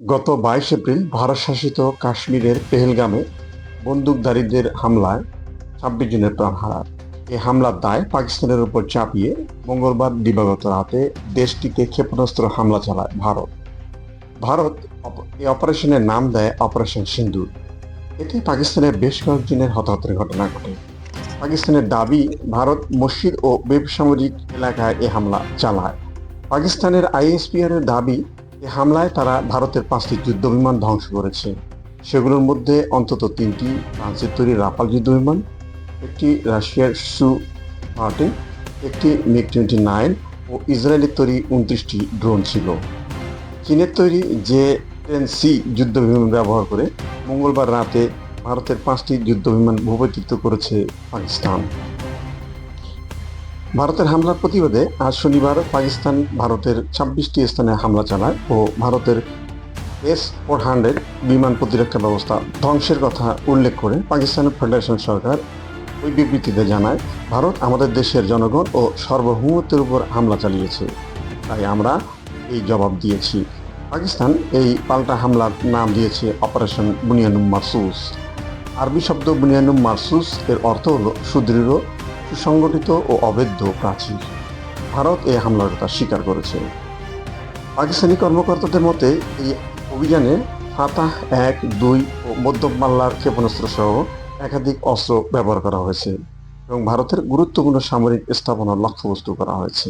গত বাইশ এপ্রিল ভারত শাসিত কাশ্মীরের পেহেলগামে বন্দুকধারীদের হামলায় ছাব্বিশ জনের প্রাণ হারায়। এই হামলার দায় পাকিস্তানের উপর চাপিয়ে মঙ্গলবার দিবাগত রাতে দেশটিতে ক্ষেপণাস্ত্র হামলা চালায় ভারত। ভারত এই অপারেশনের নাম দেয় অপারেশন সিন্দুর। এতে পাকিস্তানের বেশ কয়েকজনের হতাহতের ঘটনা ঘটে। পাকিস্তানের দাবি, ভারত মসজিদ ও বেসামরিক এলাকায় এ হামলা চালায়। পাকিস্তানের আইএসপিআর এর দাবি এ হামলায় তারা ভারতের পাঁচটি যুদ্ধবিমান ধ্বংস করেছে। সেগুলোর মধ্যে অন্তত তিনটি ফ্রান্সের তৈরি রাফাল যুদ্ধবিমান একটি রাশিয়ার সু থার্টিন একটি মিগ টোয়েন্টি নাইন ও ইসরায়েলের তৈরি উনত্রিশটি ড্রোন ছিল। চীনের তৈরি যে টেন সি যুদ্ধবিমান ব্যবহার করে মঙ্গলবার রাতে ভারতের পাঁচটি যুদ্ধবিমান ভূপাতিত করেছে পাকিস্তান। ভারতের হামলার প্রতিবাদে আজ শনিবার পাকিস্তান ভারতের ছাব্বিশটি স্থানে হামলা চালায় ও ভারতের এস ফোর হান্ড্রেড বিমান প্রতিরক্ষা ব্যবস্থা ধ্বংসের কথা উল্লেখ করে পাকিস্তানের ফেডারেশন সরকার ওই বিবৃতিতে জানায়, ভারত আমাদের দেশের জনগণ ও সার্বভৌমত্বের উপর হামলা চালিয়েছে। তাই আমরা এই জবাব দিয়েছি। পাকিস্তান এই পাল্টা হামলার নাম দিয়েছে অপারেশন বুনিয়ানুম মারসুস। আরবি শব্দ বুনিয়ানুম মারসুস এর অর্থ হলো সুদৃঢ় সুসংগঠিত ও অবৈধ প্রাচীর। ভারত এই হামলার কথা স্বীকার করেছে। পাকিস্তানি কর্মকর্তাদের মতে, এই অভিযানে ফাতাহ এক, দুই ও মধ্যম মাল্লার ক্ষেপণাস্ত্র সহ একাধিক অস্ত্র ব্যবহার করা হয়েছে এবং ভারতের গুরুত্বপূর্ণ সামরিক স্থাপনা লক্ষ্যবস্তু করা হয়েছে।